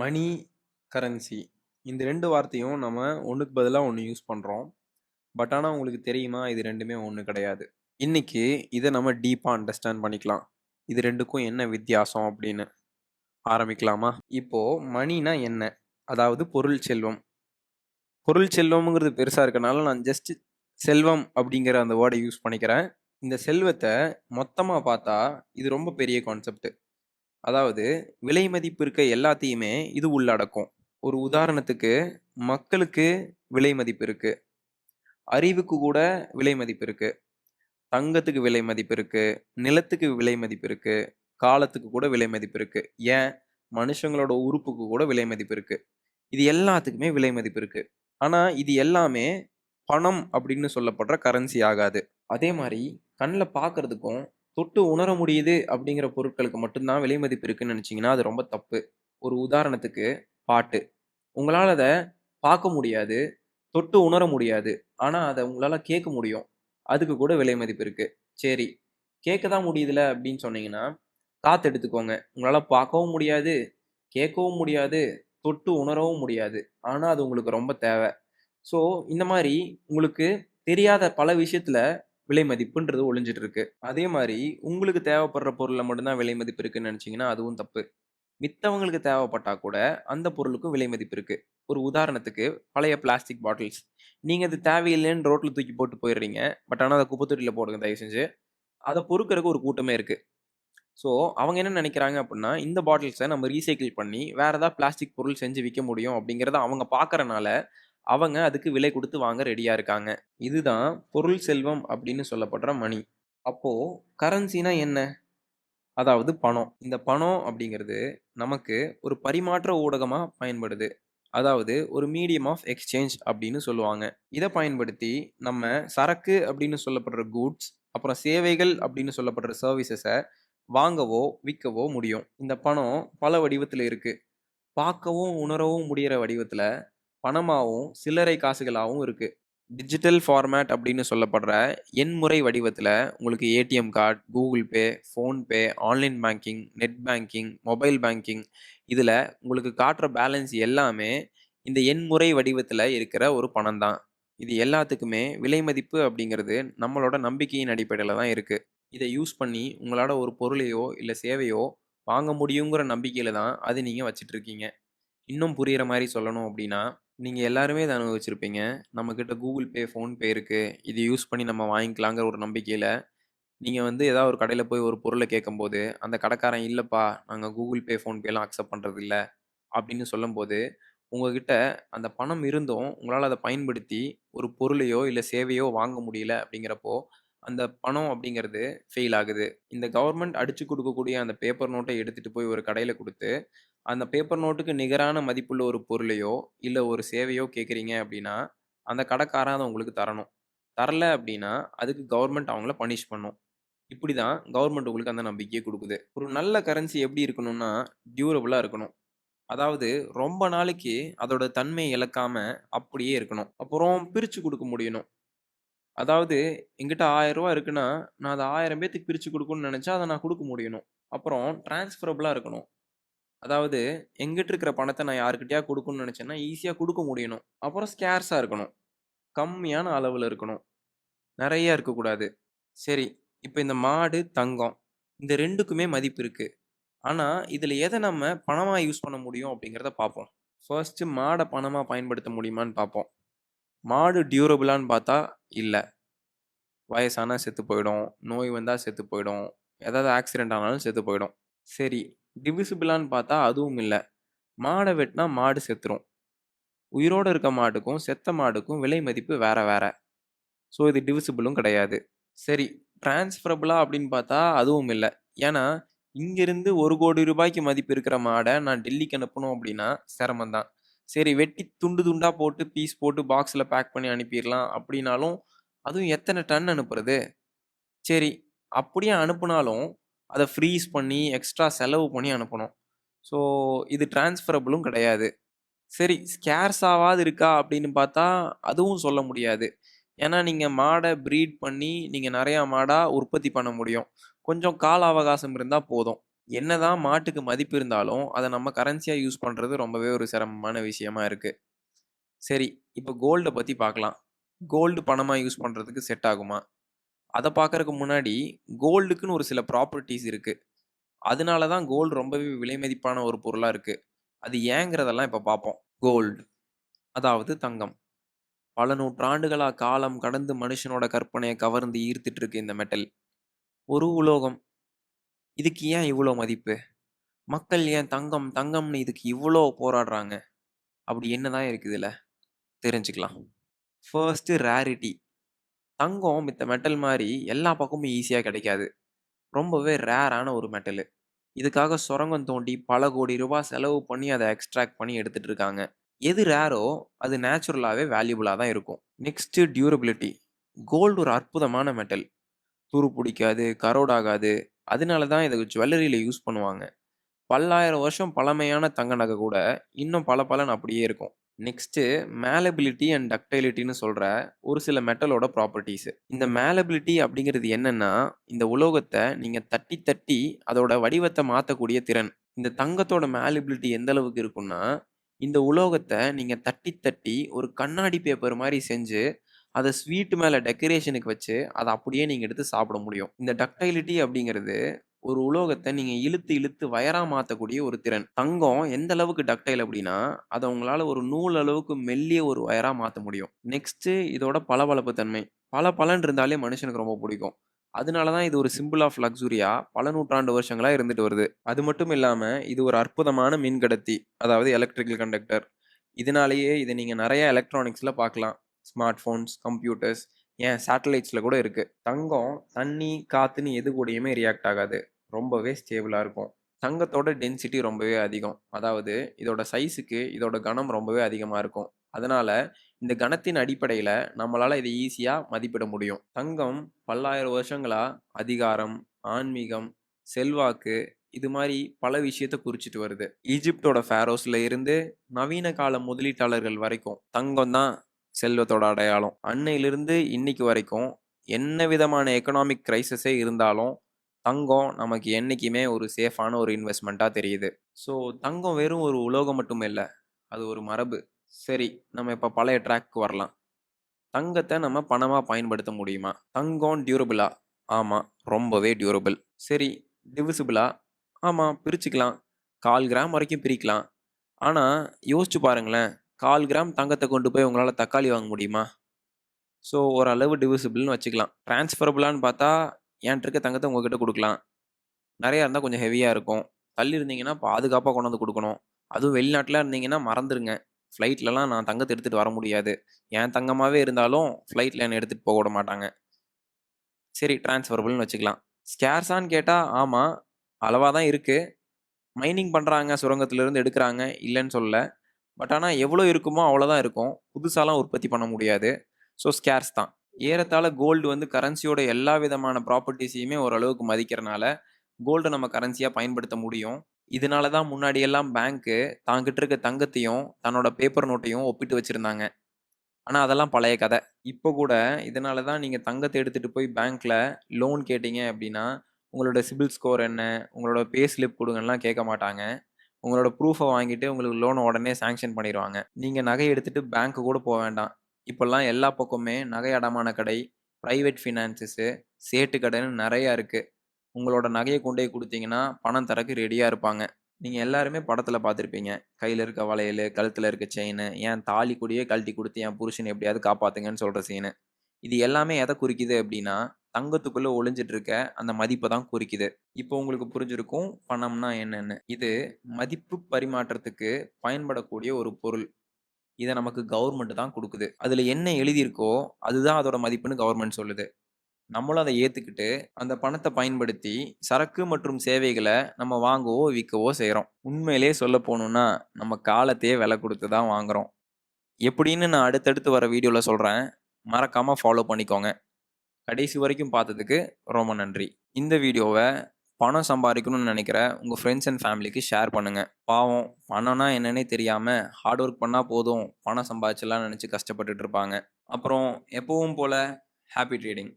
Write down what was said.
மணி, currency இந்த ரெண்டு வார்த்தையும் நம்ம ஒன்றுக்கு பதிலாக ஒன்று யூஸ் பண்ணுறோம் பட் ஆனால் உங்களுக்கு தெரியுமா? இது ரெண்டுமே ஒன்று கிடையாது. இன்றைக்கி இதை நம்ம டீப்பாக அண்டர்ஸ்டாண்ட் பண்ணிக்கலாம். இது ரெண்டுக்கும் என்ன வித்தியாசம் அப்படின்னு. ஆரம்பிக்கலாமா? இப்போது மணினா என்ன? அதாவது பொருள் செல்வம். பொருள் செல்வம்ங்கிறது பெருசாக இருக்கனால நான் ஜஸ்ட் செல்வம் அப்படிங்கிற அந்த வேர்டை யூஸ் பண்ணிக்கிறேன். இந்த செல்வத்தை மொத்தமாக பார்த்தா இது ரொம்ப பெரிய கான்செப்ட். அதாவது விலை மதிப்பு இருக்க எல்லாத்தையுமே இது உள்ளடக்கும். ஒரு உதாரணத்துக்கு மக்களுக்கு விலை மதிப்பு இருக்கு. அறிவுக்கு கூட விலை மதிப்பு இருக்கு. தங்கத்துக்கு விலை மதிப்பு இருக்கு. நிலத்துக்கு விலை மதிப்பு இருக்கு. காலத்துக்கு கூட விலை மதிப்பு இருக்கு. ஏன் மனுஷங்களோட உறுப்புக்கு கூட விலை மதிப்பு இருக்கு. இது எல்லாத்துக்குமே விலை மதிப்பு இருக்கு. ஆனா இது எல்லாமே பணம் அப்படின்னு சொல்லப்படுற கரன்சி ஆகாது. அதே மாதிரி கண்ணில் பார்க்கறதுக்கும், தொட்டு உணர முடியுது அப்படிங்கிற பொருட்களுக்கு மட்டும்தான் விலை மதிப்பு இருக்குன்னு நினச்சிங்கன்னா அது ரொம்ப தப்பு. ஒரு உதாரணத்துக்கு பாட்டு. உங்களால் அதை பார்க்க முடியாது. தொட்டு உணர முடியாது. ஆனால் அதை உங்களால் கேட்க முடியும். அதுக்கு கூட விலை மதிப்பு இருக்குது சரி, கேட்க தான் முடியுதுல அப்படின்னு சொன்னீங்கன்னா, காத்து எடுத்துக்கோங்க. உங்களால் பார்க்கவும் முடியாது, கேட்கவும் முடியாது, தொட்டு உணரவும் முடியாது. ஆனால் அது உங்களுக்கு ரொம்ப தேவை. ஸோ இந்த மாதிரி உங்களுக்கு தெரியாத பல விஷயத்தில் விலை மதிப்புன்றது ஒளிஞ்சிட்டு இருக்கு. அதே மாதிரி உங்களுக்கு தேவைப்படுற பொருளில் மட்டும்தான் விலை மதிப்பு இருக்குன்னு நினச்சிங்கன்னா அதுவும் தப்பு. மித்தவங்களுக்கு தேவைப்பட்டா கூட அந்த பொருளுக்கும் விலை மதிப்பு இருக்கு. ஒரு உதாரணத்துக்கு பழைய பிளாஸ்டிக் பாட்டில்ஸ். நீங்க அது தேவையில்லைன்னு ரோட்ல தூக்கி போட்டு போயிடுறீங்க. பட் ஆனால் அதை குப்பைத்தொட்டியில் போடுங்க தயவு செஞ்சு. அதை பொறுக்கறக்கு ஒரு கூட்டமே இருக்கு. ஸோ அவங்க என்ன நினைக்கிறாங்க அப்படின்னா, இந்த பாட்டில்ஸை நம்ம ரீசைக்கிள் பண்ணி வேற ஏதாவது பிளாஸ்டிக் பொருள் செஞ்சு விற்க முடியும் அப்படிங்கிறத அவங்க பார்க்கறனால, அவங்க அதுக்கு விலை கொடுத்து வாங்க ரெடியாக இருக்காங்க. இதுதான் பொருள் செல்வம் அப்படின்னு சொல்லப்படுற மணி. அப்போது கரன்சினா என்ன? அதாவது பணம். இந்த பணம் அப்படிங்கிறது நமக்கு ஒரு பரிமாற்ற ஊடகமாக பயன்படுது. அதாவது ஒரு மீடியம் ஆஃப் எக்ஸ்சேஞ்ச் அப்படின்னு சொல்லுவாங்க. இதை பயன்படுத்தி நம்ம சரக்கு அப்படின்னு சொல்லப்படுற கூட்ஸ், அப்புறம் சேவைகள் அப்படின்னு சொல்லப்படுற சர்வீசஸை வாங்கவோ, விற்கவோ முடியும். இந்த பணம் பல வடிவத்தில் இருக்குது பார்க்கவும், உணரவும் முடிகிற வடிவத்தில் பணமாகவும் சில்லறை காசுகளாகவும் இருக்குது டிஜிட்டல் ஃபார்மேட் அப்படின்னு சொல்லப்படுற எண்முறை வடிவத்தில் உங்களுக்கு ATM card, Google Pay, PhonePe, online banking, net banking, mobile banking இதில் உங்களுக்கு காட்டுற பேலன்ஸ் எல்லாமே இந்த எண்முறை வடிவத்தில் இருக்கிற ஒரு பணம் தான். இது எல்லாத்துக்குமே விலை மதிப்பு அப்படிங்கிறது நம்மளோட நம்பிக்கையின் அடிப்படையில் தான் இருக்குது இதை யூஸ் பண்ணி உங்களோட ஒரு பொருளையோ, இல்லை சேவையோ வாங்க முடியுங்கிற நம்பிக்கையில் தான் அது நீங்கள் வச்சிட்ருக்கீங்க இன்னும் புரிகிற மாதிரி சொல்லணும் அப்படின்னா, நீங்க எல்லாருமே இத அனுபவிச்சிருப்பீங்க. நம்மகிட்ட கூகுள் பே, ஃபோன்பே இருக்கு. இது யூஸ் பண்ணி நம்ம வாங்கிக்கலாங்கிற ஒரு நம்பிக்கையில, நீங்க வந்து ஏதாவது ஒரு கடையில போய் ஒரு பொருள கேட்கும்போது, அந்த கடைக்காரன் இல்லப்பா நாங்க கூகுள் பே, ஃபோன்பேலாம் அக்செப்ட் பண்றது அப்படின்னு சொல்லும்போது, உங்ககிட்ட அந்த பணம் இருந்தும் உங்களால அத பயன்படுத்தி ஒரு பொருளையோ, இல்ல சேவையோ வாங்க முடியல அப்படிங்கிறப்போ, அந்த பணம் அப்படிங்கிறது ஃபெயில் ஆகுது. இந்த கவர்ன்மெண்ட் அடிச்சு குடுக்கக்கூடிய அந்த பேப்பர் நோட்ட எடுத்துட்டு போய் ஒரு கடையில குடுத்து, அந்த பேப்பர் நோட்டுக்கு நிகரான மதிப்புள்ள ஒரு பொருளையோ, இல்லை ஒரு சேவையோ கேட்குறீங்க அப்படின்னா, அந்த கடைக்காரன் அதை உங்களுக்கு தரணும். தரல அப்படின்னா, அதுக்கு கவர்மெண்ட் அவங்கள பனிஷ் பண்ணும். இப்படிதான் கவர்மெண்ட் உங்களுக்கு அந்த நம்பிக்கையை கொடுக்குது ஒரு நல்ல கரன்சி எப்படி இருக்கணும்னா, டியூரபுளாக இருக்கணும். அதாவது ரொம்ப நாளைக்கு அதோட தன்மையை இழக்காம அப்படியே இருக்கணும். அப்புறம் பிரித்து கொடுக்க முடியணும். அதாவது என்கிட்ட ரூ. 1000 இருக்குன்னா, நான் அதை ஆயிரம் பேத்துக்கு பிரித்து கொடுக்கணும்னு நினச்சா அதை நான் கொடுக்க முடியணும். அப்புறம் டிரான்ஸ்ஃபரபுளாக இருக்கணும். அதாவது எங்கிட்ட இருக்கிற பணத்தை நான் யாருக்கிட்டயா கொடுக்கணும்னு நினச்சேன்னா ஈஸியாக கொடுக்க முடியணும். அப்புறம் ஸ்கேர்ஸாக இருக்கணும். கம்மியான அளவில் இருக்கணும். நிறையா இருக்கக்கூடாது. சரி, இப்போ இந்த மாடு, தங்கம் இந்த ரெண்டுக்குமே மதிப்பு இருக்குது ஆனால் இதில் எதை நம்ம பணமாக யூஸ் பண்ண முடியும் அப்படிங்கிறத பார்ப்போம். ஃபர்ஸ்ட்டு மாடை பணமாக பயன்படுத்த முடியுமான்னு பார்ப்போம். மாடு டியூரபிளான்னு பார்த்தா இல்லை வயசானால் செத்து போயிடும். நோய் வந்தால் செத்து போயிடும். ஏதாவது ஆக்சிடெண்ட் ஆனாலும் செத்து போயிடும். சரி, டிவிசிபிளான்னு பார்த்தா அதுவும் இல்லை மாடை வெட்டினா மாடு செத்துரும். உயிரோடு இருக்க மாட்டுக்கும், செத்த மாடுக்கும் விலை மதிப்பு வேற வேற. ஸோ இது டிவிசிபிளும் கிடையாது. சரி, டிரான்ஸ்ஃபரபிளா அப்படின்னு பார்த்தா அதுவும் இல்லை ஏன்னா, இங்கிருந்து ரூ. 1,00,00,000 மதிப்பு இருக்கிற மாடை நான் டெல்லிக்கு அனுப்பணும் அப்படின்னா சிரமம் தான். சரி வெட்டி துண்டு துண்டாக போட்டு, பீஸ் போட்டு பாக்ஸில் பேக் பண்ணி அனுப்பிடலாம் அப்படின்னாலும், அதுவும் எத்தனை டன் அனுப்புறது? சரி, அப்படியே அனுப்புனாலும், அதை ஃப்ரீஸ் பண்ணி, எக்ஸ்ட்ரா செலவு பண்ணி அனுப்பணும். ஸோ இது டிரான்ஸ்ஃபரபிளும் கிடையாது. சரி ஸ்கேர்ஸாவது இருக்கா அப்படின்னு பார்த்தா, அதுவும் சொல்ல முடியாது. ஏன்னா, நீங்கள் மாடை ப்ரீட் பண்ணி, நீங்கள் நிறையா மாடாக உற்பத்தி பண்ண முடியும். கொஞ்சம் கால அவகாசம் இருந்தால் போதும். என்னதான் மாட்டுக்கு மதிப்பு இருந்தாலும், அதை நம்ம கரன்சியாக யூஸ் பண்ணுறது ரொம்பவே ஒரு சிரமமான விஷயமா இருக்குது சரி, இப்போ கோல்டை பற்றி பார்க்கலாம். கோல்டு பணமாக யூஸ் பண்ணுறதுக்கு செட் ஆகுமா? அதை பார்க்கறக்கு முன்னாடி, கோல்டுக்குன்னு ஒரு சில ப்ராப்பர்ட்டீஸ் இருக்குது அதனால தான் கோல்டு ரொம்பவே விலை மதிப்பான ஒரு பொருளாக இருக்குது அது ஏங்கிறதெல்லாம் இப்போ பார்ப்போம். கோல்டு அதாவது தங்கம். பல நூற்றாண்டுகளாக காலம் கடந்து மனுஷனோட கற்பனையை கவர்ந்து ஈர்த்துட்டு இருக்கு இந்த மெட்டல். ஒரு உலோகம். இதுக்கு ஏன் இவ்வளோ மதிப்பு? மக்கள் ஏன் தங்கம், தங்கம்னு இதுக்கு இவ்வளோ போராடுறாங்க? அப்படி என்னதான் இருக்குது இதுல? தெரிஞ்சுக்கலாம். First rarity. தங்கம் மித்த மெட்டல் மாதிரி எல்லா பக்கமும் ஈஸியாக கிடைக்காது. ரொம்பவே ரேரான ஒரு மெட்டலு. இதுக்காக சுரங்கம் தோண்டி பல கோடி ரூபா செலவு பண்ணி அதை எக்ஸ்ட்ராக்ட் பண்ணி எடுத்துகிட்டு இருக்காங்க. எது ரேரோ அது நேச்சுரலாகவே வேல்யூபுளாக தான் இருக்கும். Next durability. கோல்டு ஒரு அற்புதமான மெட்டல். துரு பிடிக்காது, கரோட் ஆகாது. அதனால தான் இதை ஜுவல்லரியில் யூஸ் பண்ணுவாங்க. பல்லாயிரம் வருஷம் பழமையான தங்க நகை கூட இன்னும் பளபளன்னு அப்படியே இருக்கும். நெக்ஸ்ட்டு மேலபிலிட்டி அண்ட் டக்டைலிட்டின்னு சொல்கிற ஒரு சில மெட்டலோட ப்ராப்பர்ட்டிஸு இந்த மேலபிலிட்டி அப்படிங்கிறது என்னென்னா இந்த உலோகத்தை நீங்கள் தட்டி தட்டி அதோட வடிவத்தை மாற்றக்கூடிய திறன். இந்த தங்கத்தோட மேலபிலிட்டி எந்த அளவுக்கு இருக்கும்னா, இந்த உலோகத்தை நீங்கள் தட்டி தட்டி ஒரு கண்ணாடி பேப்பர் மாதிரி செஞ்சு, அதை ஸ்வீட் மேலே டெக்கரேஷனுக்கு வச்சு, அதை அப்படியே நீங்கள் எடுத்து சாப்பிட முடியும். இந்த டக்டைலிட்டி அப்படிங்கிறது ஒரு உலோகத்த நீங்க இழுத்து இழுத்து வயரா மாத்தக்கூடிய ஒரு திறன். தங்கம் எந்த அளவுக்கு டக்டைல் அப்படின்னா, அத உங்களால ஒரு நூல் அளவுக்கு மெல்லிய ஒரு வயரா மாத்த முடியும். நெக்ஸ்ட் இதோட பளபளப்பு தன்மை. பளபளன்னு இருந்தாலே மனுஷனுக்கு ரொம்ப பிடிக்கும். அதனால தான் இது ஒரு சிம்பிள் ஆஃப் லக்ஸூரியா பல நூற்றாண்டு வருஷங்களா இருந்துட்டு வருது. அது மட்டும் இல்லாம இது ஒரு அற்புதமான மின்கடத்தி. அதாவது எலக்ட்ரிக்கல் கண்டக்டர். இதனாலேயே இத நீங்க நெறைய எலக்ட்ரானிக்ஸ்ல பார்க்கலாம். ஸ்மார்ட் ஃபோன்ஸ் கம்ப்யூட்டர்ஸ், ஏன் சேட்டலைட்ஸில் கூட இருக்குது தங்கம் தண்ணி, காற்றுன்னு எது கூடயுமே ரியாக்ட் ஆகாது. ரொம்பவே ஸ்டேபிளாக இருக்கும். தங்கத்தோட டென்சிட்டி ரொம்பவே அதிகம். அதாவது இதோட சைஸுக்கு இதோட கனம் ரொம்பவே அதிகமாக இருக்கும். அதனால இந்த கணத்தின் அடிப்படையில் நம்மளால் இதை ஈஸியாக மதிப்பிட முடியும். தங்கம் பல்லாயிரம் வருஷங்களாக அதிகாரம், ஆன்மீகம், செல்வாக்கு இது மாதிரி பல விஷயத்த குறிச்சிட்டு வருது. ஈஜிப்டோட ஃபேரோஸ்ல இருந்து நவீன கால முதலீட்டாளர்கள் வரைக்கும் தங்கம் தான் செல்வத்தோட அடையாளம். அன்னையிலிருந்து இன்னைக்கு வரைக்கும் என்ன விதமான எக்கனாமிக் கிரைசஸே இருந்தாலும், தங்கம் நமக்கு என்னைக்குமே ஒரு சேஃபான ஒரு இன்வெஸ்ட்மெண்ட்டாக தெரியுது. ஸோ தங்கம் வெறும் ஒரு உலோகம் மட்டும் இல்லை அது ஒரு மரபு. சரி, நம்ம இப்போ பழைய ட்ராக்கு வரலாம். தங்கத்தை நம்ம பணமாக பயன்படுத்த முடியுமா? தங்கம் டியூரபிளா? ஆமாம் ரொம்பவே டியூரபிள். சரி, டிவிசிபிளா? ஆமாம் பிரிச்சுக்கலாம். 1/4 கிராம் வரைக்கும் பிரிக்கலாம். ஆனால் யோசிச்சு பாருங்களேன். 1/4 கிராம் தங்கத்தை கொண்டு போய் உங்களால் தக்காளி வாங்க முடியுமா? ஸோ ஓரளவு டிவிசிபிள்னு வச்சுக்கலாம். டிரான்ஸ்ஃபரபிளான்னு பார்த்தா, என்கிட்ட இருக்க உங்ககிட்ட கொடுக்கலாம் நிறையா இருந்தால் கொஞ்சம் ஹெவியாக இருக்கும். தள்ளி இருந்தீங்கன்னா பாதுகாப்பாக கொண்டு வந்து கொடுக்கணும் அதுவும் வெளிநாட்டில் இருந்தீங்கன்னா மறந்துடுங்க ஃப்ளைட்லலாம் நான் தங்கத்தை எடுத்துகிட்டு வர முடியாது. என் தங்கமாகவே இருந்தாலும் ஃப்ளைட்டில் என்னை எடுத்துகிட்டு போக விட மாட்டாங்க. சரி டிரான்ஸ்ஃபரபிள்னு வச்சுக்கலாம். ஸ்கேர்ஸான்னு கேட்டால் ஆமாம் அளவாக தான் இருக்குது மைனிங் பண்ணுறாங்க சுரங்கத்திலேருந்து இருந்து இல்லைன்னு இல்லன்னு பட் ஆனால் எவ்வளோ இருக்குமோ அவ்வளோதான் இருக்கும். புதுசாலாம் உற்பத்தி பண்ண முடியாது. ஸோ ஸ்கேர்ஸ் தான். ஏறத்தாழ கோல்டு வந்து கரன்சியோட எல்லா விதமான ப்ராப்பர்ட்டிஸையுமே ஓரளவுக்கு மதிக்கிறனால, கோல்டை நம்ம கரன்சியாக பயன்படுத்த முடியும். இதனால தான் முன்னாடியெல்லாம் பேங்க்கு தாங்கிட்டு இருக்க தங்கத்தையும், தன்னோட பேப்பர் நோட்டையும் ஒப்பிட்டு வச்சுருந்தாங்க ஆனால் அதெல்லாம் பழைய கதை இப்போ கூட இதனால தான் நீங்கள் தங்கத்தை எடுத்துகிட்டு போய் பேங்க்கில் லோன் கேட்டீங்க அப்படின்னா, உங்களோட சிபில் ஸ்கோர் என்ன? உங்களோட பே ஸ்லிப் கொடுங்கலாம் கேட்க மாட்டாங்க. உங்களோட ப்ரூஃபை வாங்கிட்டு உங்களுக்கு லோன் உடனே சாங்ஷன் பண்ணிடுவாங்க நீங்கள் நகை எடுத்துகிட்டு பேங்க்கு கூட போக வேண்டாம். இப்போல்லாம் எல்லா பக்கமுமே நகை அடமான கடை, ப்ரைவேட் ஃபினான்சஸு சேட்டு கடைன்னு நிறையா இருக்குது உங்களோட நகையை கொண்டு போய் குடுத்தீங்கன்னா, பணம் தரக்கு ரெடியாக இருப்பாங்க. நீங்கள் எல்லாருமே படத்தில் பார்த்துருப்பீங்க கையில் இருக்க வளையல் கழுத்தில் இருக்க செயினு, ஏன் தாலி கூடயே கழட்டி கொடுத்து என் புருஷனை எப்படியாவது காப்பாற்றுங்கன்னு சொல்கிற சீனு. இது எல்லாமே எதை குறிக்குது அப்படின்னா, தங்கத்துக்குள்ள ஒளிஞ்சிட்டு இருக்க அந்த மதிப்பை தான் குறிக்குது. இப்போ உங்களுக்கு புரிஞ்சிருக்கும் பணம்னா என்னன்னு. இது மதிப்பு பரிமாற்றத்துக்கு பயன்படக்கூடிய ஒரு பொருள். இதை நமக்கு கவர்மெண்ட் தான் கொடுக்குது அதில் என்ன எழுதியிருக்கோ, அதுதான் அதோட மதிப்புன்னு கவர்மெண்ட் சொல்லுது. நம்மளும் அதை ஏற்றுக்கிட்டு அந்த பணத்தை பயன்படுத்தி சரக்கு மற்றும் சேவைகளை நம்ம வாங்கவோ, விற்கவோ செய்கிறோம் உண்மையிலேயே சொல்ல போகணுன்னா நம்ம காலத்தையே விலை கொடுத்து தான் வாங்குகிறோம் எப்படின்னு நான் அடுத்தடுத்து வர வீடியோவில் சொல்கிறேன் மறக்காமல் ஃபாலோ பண்ணிக்கோங்க. கடைசி வரைக்கும் பார்த்ததுக்கு ரொம்ப நன்றி. இந்த வீடியோவை பணம் சம்பாதிக்கணும்னு நினைக்கிற உங்கள் ஃப்ரெண்ட்ஸ் அண்ட் ஃபேமிலிக்கு ஷேர் பண்ணுங்கள் பாவம் பணம்னா என்னன்னே தெரியாமல் ஹார்ட் ஒர்க் பண்ணால் போதும், பணம் சம்பாதிச்சலாம் நினச்சி கஷ்டப்பட்டுட்டு இருப்பாங்க. அப்புறம் எப்பவும் போல் ஹாப்பி ட்ரேடிங்.